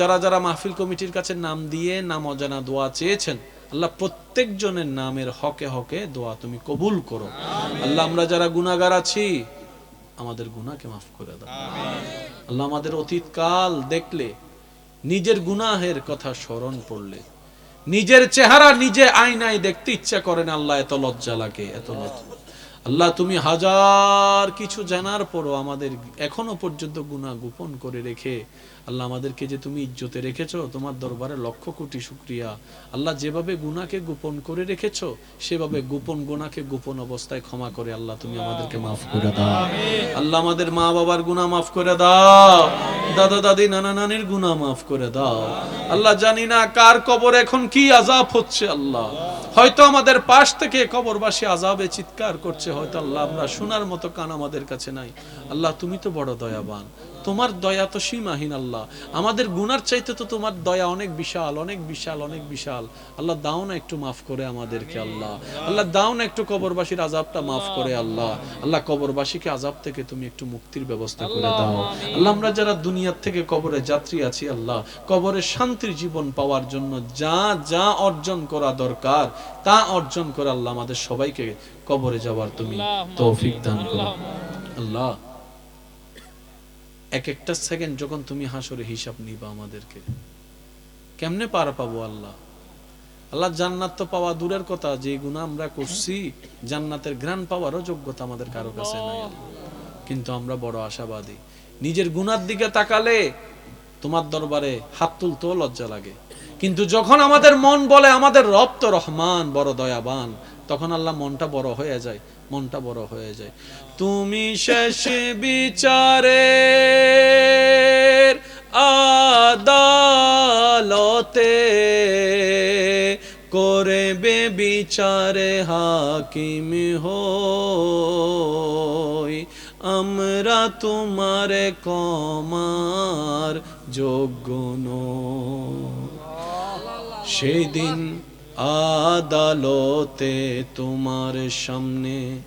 যারা যারা মাহফিল কমিটির কাছে নাম দিয়ে নাম অজানা দোয়া চেয়েছেন আল্লাহ প্রত্যেক জনের নামের হকে হকে দোয়া তুমি কবুল করো। আল্লাহ আমরা যারা গুনাহগার আছি আমাদের গুনাহকে মাফ করে দাও। আল্লাহ আমাদের অতীত কাল দেখলে নিজের গুনাহের কথা স্মরণ পড়লে নিজের চেহারা নিজে আয়নায় দেখতে ইচ্ছা করে না আল্লাহ এত লজ্জা লাগে এত লজ্জা। আল্লাহ, তুমি হাজার কিছু জানার পরও আমাদের এখনও পর্যন্ত গুনাহ গোপন করে রেখে আল্লাহ আমাদেরকে যে তুমি ইজ্জতে রেখেছো, তোমার দরবারে লক্ষ কোটি শুক্রিয়া। আল্লাহ, যেভাবে গুনাহকে গোপন করে রেখেছো, সেভাবে গোপন গুনাহকে গোপন অবস্থায় ক্ষমা করে আল্লাহ, তুমি আমাদেরকে মাফ করে দাও। আল্লাহ, আমাদের মা বাবার গুনাহ মাফ করে দাও। দাদা দাদি নানা নানির গুনাহ মাফ করে দাও। আল্লাহ, জানি না কার কবর এখন কি আজাব হচ্ছে আল্লাহ। হয়তো আমাদের পাশ থেকে কবরবাসী আজাবে চিৎকার করছে হয়তো আল্লাহ আমরা শোনার মতো কান আমাদের কাছে নাই। আল্লাহ তুমি তো বড় দয়াবান। তোমার দয়া তো সীমাহীন আল্লাহ। আমাদের গুনার চাইতে তো তোমার দয়া অনেক বিশাল অনেক বিশাল অনেক বিশাল। আল্লাহ দাও না একটু মাফ করে আমাদেরকে আল্লাহ। আল্লাহ দাও না একটু কবরবাসীর আজাবটা মাফ করে আল্লাহ। আল্লাহ কবরবাসীকে আজাব থেকে তুমি একটু মুক্তির ব্যবস্থা করে দাও। আল্লাহ আমরা যারা দুনিয়ার থেকে কবরে যাত্রী আছি আল্লাহ কবরে শান্তির জীবন পাওয়ার জন্য যা যা অর্জন করা দরকার তা অর্জন করে আল্লাহ আমাদের সবাইকে কবরে যাওয়ার তুমি তৌফিক দান করো। আল্লাহ। এক একটা সেকেন্ড যখন তুমি হাসরে হিসাব নিবা আমাদেরকে, কেমনে পার পাবো আল্লাহ? আল্লাহ জান্নাত তো পাওয়া দূরের কথা, যে গুণা আমরা করছি, জান্নাতের ঘ্রাণ পাওয়ারও যোগ্যতা আমাদের কারও কাছে নাই। কিন্তু আমরা বড় আশাবাদী। নিজের গুনার দিকে তাকালে তোমার দরবারে হাত তুলতেও লজ্জা লাগে। কিন্তু যখন আমাদের মন বলে, আমাদের রব তো রহমান, বড় দয়াবান তখন আল্লাহ মনটা বড় হয়ে যায় মনটা বড় হয়ে যায়। তুমি শেষ বিচারের আদালতে করে বে বিচারে হাকিম হই। আমরা তোমার কমার যোগ্য। সেদিন আদালতে তোমার সামনে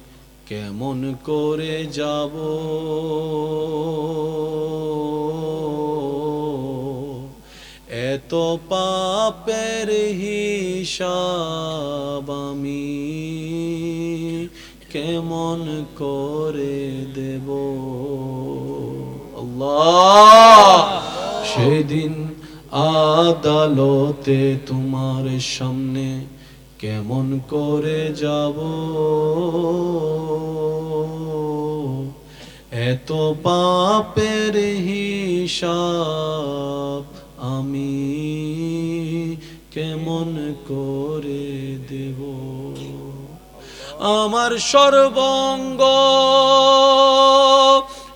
কেমন করে যাব? এত পাপের হিসাব আমি কেমন করে দেব? সেদিন আদালতে তোমার সামনে কেমন করে যাব? এত পাপের হিসাব আমি কেমন করে দেব? আমার সর্বঙ্গ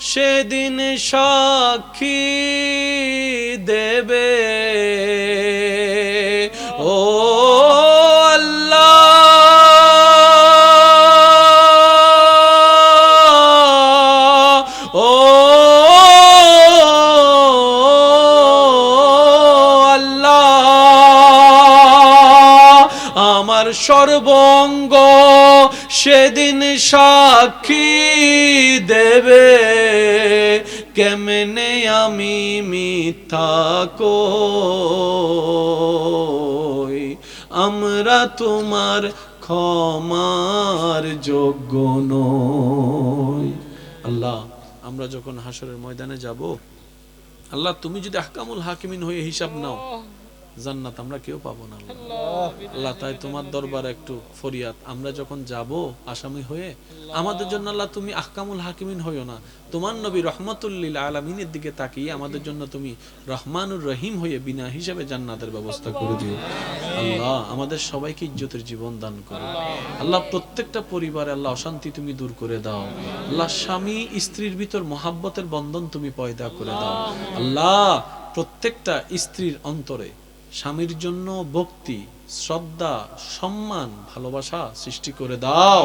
সেদিন সাক্ষী দেবে। সর্বঙ্গ সেদিন সাক্ষী দেবে। কেমনে আমি মিথ্যা কই? আমরা তোমার ক্ষমার যোগ্য নই। আল্লাহ, আমরা যখন হাসরের ময়দানে যাব, আল্লাহ, তুমি যদি আহকামুল হাকিমিন হয়ে হিসাব নাও। জান্নাত আমরা কেউ পাবো না আল্লাহ। তাই তোমার দরবার একটু ফরিয়াদ। আমরা যখন যাব আসামি হয়ে আমাদের জন্য আল্লাহ তুমি আহকামুল হাকিমিন হইও না। তোমার নবী রহমতুল্লিল আলমিনের দিকে তাকিয়ে আমাদের জন্য তুমি রহমানুর রহিম হয়ে বিনা হিসাবে জান্নাতের ব্যবস্থা করে দিও। আল্লাহ আমাদের সবাইকে ইজ্জতের জীবন দান করো। আল্লাহ। প্রত্যেকটা পরিবারে আল্লাহ অশান্তি তুমি দূর করে দাও। আল্লাহ স্বামী স্ত্রীর ভিতর মহাব্বতের বন্ধন তুমি পয়দা করে দাও। আল্লাহ প্রত্যেকটা স্ত্রীর অন্তরে স্বামীর জন্য ভক্তি শ্রদ্ধা সম্মান ভালোবাসা সৃষ্টি করে দাও।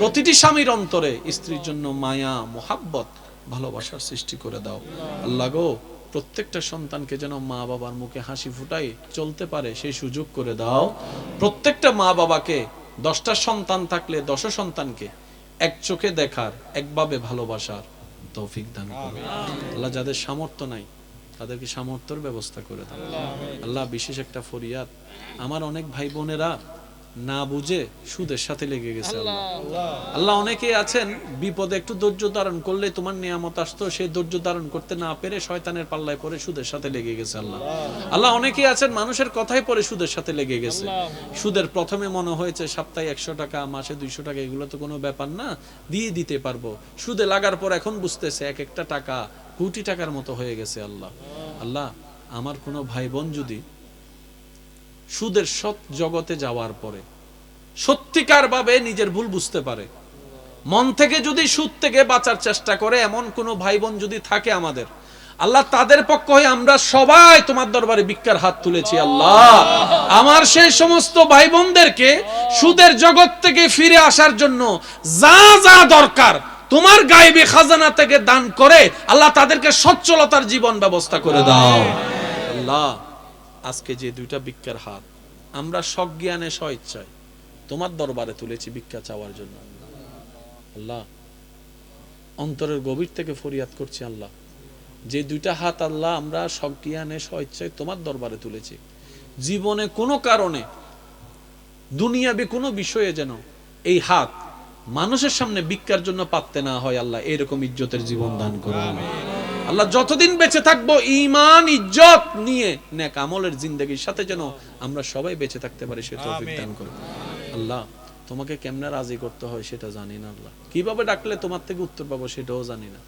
প্রতিটি স্বামীর অন্তরে স্ত্রীর জন্য মায়া মোহাব্বত ভালোবাসার সৃষ্টি করে দাও। আল্লাহ গো প্রত্যেকটা সন্তানকে যেন মা বাবার মুখে হাসি ফুটাই চলতে পারে সেই সুযোগ করে দাও। প্রত্যেকটা মা বাবাকে দশটা সন্তান থাকলে দশ সন্তানকে এক চোখে দেখার একভাবে ভালোবাসার তৌফিক দান করো। আল্লাহ যাদের সামর্থ্য নাই তাদেরকে সামর্থ্যের ব্যবস্থা করে দাও। আল্লাহ বিশেষ একটা ফরিয়াদ। আমার অনেক ভাই বোনেরা না বুঝে সুদের সাথে লেগে গেছে আল্লাহ। অনেকেই আছেন বিপদে একটু ধৈর্য ধারণ করলে তোমার নিয়ামত আসতো সেই ধৈর্য ধারণ করতে না পেরে শয়তানের পাল্লায় পরে সুদের সাথে লেগে গেছে আল্লাহ। আল্লাহ। অনেকেই আছেন মানুষের কথাই পরে সুদের সাথে লেগে গেছে। সুদের প্রথমে মনে হয়েছে সপ্তাহে একশো টাকা মাসে দুইশো টাকা এগুলো তো কোনো ব্যাপার না দিয়ে দিতে পারব। সুদে লাগার পর এখন বুঝতেছে এক একটা টাকা কোটি টাকার মতো হয়ে গেছে আল্লাহ। আল্লাহ, আমার কোনো ভাই বোন যদি সুদের সৎ জগতে যাওয়ার পরে সত্যিকার ভাবে নিজের ভুল বুঝতে পারে, মন থেকে যদি সুদ থেকে বাঁচার চেষ্টা করে, এমন কোনো ভাই বোন যদি থাকে আমাদের, আল্লাহ তাদের পক্ষ হয়ে আমরা সবাই তোমার দরবারে ভিক্ষার হাত তুলেছি আল্লাহ। আমার সেই সমস্ত ভাই বোনদেরকে সুদের জগৎ থেকে ফিরে আসার জন্য যা যা দরকার তোমার গায়েবী খাজানা থেকে দান করে আল্লাহ তাদেরকে সচ্ছলতার জীবন ব্যবস্থা করে দাও। আল্লাহ, আজকে যে দুইটা ভিক্ষার হাত, আমরা সজ্ঞানে স্বইচ্ছায় তোমার দরবারে তুলেছি ভিক্ষা চাওয়ার জন্য। আল্লাহ, অন্তরের গভীর থেকে ফরিয়াদ করছি আল্লাহ, যে দুইটা হাত আল্লাহ আমরা সজ্ঞানে স্বইচ্ছায় তোমার দরবারে তুলেছি। জীবনে কোনো কারণে, দুনিয়াবে কোনো বিষয়ে যেন এই হাত মানুষের সামনে ভিক্ষার জন্য পাততে না হয় আল্লাহ এরকম ইজ্জতের জীবন দান করুন। আল্লাহ যতদিন বেঁচে থাকব ইমান ইজ্জত নিয়ে নেক আমলের জিন্দগির সাথে যেন আমরা সবাই বেঁচে থাকতে পারি সে তৌফিক দান করুন। আল্লাহ তোমাকে কেমনে রাজি করতে হয় সেটা জানি না আল্লাহ। কীভাবে ডাকলে তোমার থেকে উত্তর পাবো সেটাও জানি না।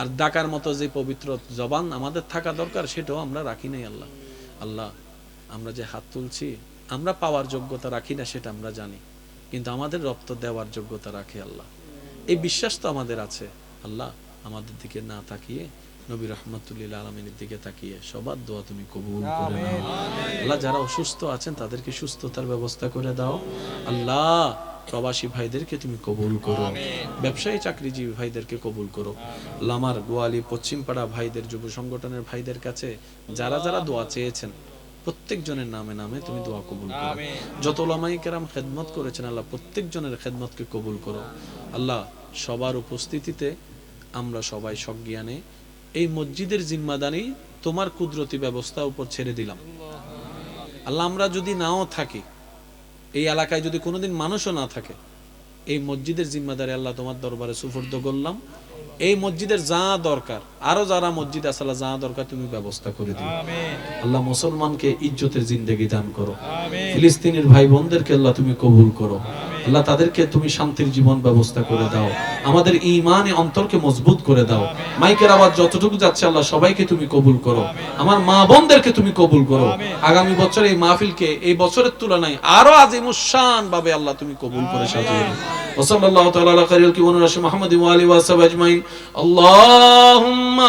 আর ডাকার মতো যে পবিত্র জবান আমাদের থাকা দরকার সেটাও আমরা রাখি নাই আল্লাহ। আল্লাহ আমরা যে হাত তুলছি আমরা পাওয়ার যোগ্যতা রাখি না সেটা আমরা জানি। কিন্তু আমাদের রক্ত দেওয়ার যোগ্যতা রাখে আল্লাহ। এই বিশ্বাস তো আমাদের আছে। আল্লাহ আমাদের দিকে না তাকিয়ে নবী রহমতুল্লিল আলমিনের দিকে তাকিয়ে সবার দোয়া তুমি কবুল করে নাও। আল্লাহ যারা অসুস্থ আছেন তাদেরকে সুস্থতার ব্যবস্থা করে দাও। আল্লাহ প্রবাসী ভাইদেরকে তুমি কবুল করো। ব্যবসায়ী চাকরিজীবী ভাইদেরকে কবুল করো। লামার গোয়ালি পশ্চিমপাড়া ভাইদের যুব সংগঠনের ভাইদের কাছে যারা যারা দোয়া চেয়েছেন প্রত্যেক জনের নামে নামে তুমি দোয়া কবুল করো। যত ওলামাই কেরাম খেদমত করেছেন আল্লাহ প্রত্যেক জনের খেদমতকে কবুল করো। আল্লাহ সবার উপস্থিতিতে আমরা সবাই সজ্ঞানে এই মসজিদের জিম্মাদানি তোমার কুদরতি ব্যবস্থা উপর ছেড়ে দিলাম। আল্লাহ আমরা যদি নাও থাকি এই এলাকায় যদি কোনোদিন মানুষও না থাকে এই মসজিদের জিম্মাদারি আল্লাহ তোমার দরবারে সুফর্দ করলাম। এই মসজিদের যা দরকার আরও যারা মসজিদ আছে যা দরকার তুমি ব্যবস্থা করে দিও। আল্লাহ মুসলমানকে ইজ্জতের জিন্দেগি দান করো। ফিলিস্তিনের ভাই বোনদেরকে আল্লাহ তুমি কবুল করো। আল্লাহ তাদেরকে তুমি শান্তির জীবন ব্যবস্থা করে দাও আমাদের ইমানে অন্তরকে মজবুত করে দাও মাইকের আওয়াজ যতটুকু যাচ্ছে আল্লাহ সবাইকে তুমি কবুল করো আমার মা বোনদেরকে তুমি কবুল করো আগামী বছর এই মাহফিলকে এই বছরের তুলনায় আরো আজিমুসান ভাবে আল্লাহ তুমি কবুল করে সাজিয়ে দাও وصلى الله تعالى على خير الكون رسول محمد وآله وصحبه أجمعين اللهم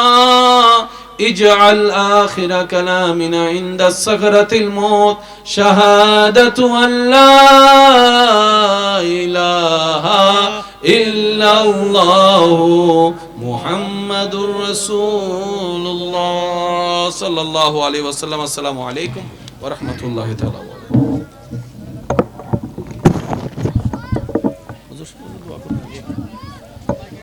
اجعل آخر كلامنا عند السكرة الموت. شهادة أن لا إله إلا الله محمد رسول الله. صلى الله عليه وسلم. السلام عليكم ورحمة الله تعالى وبركاته.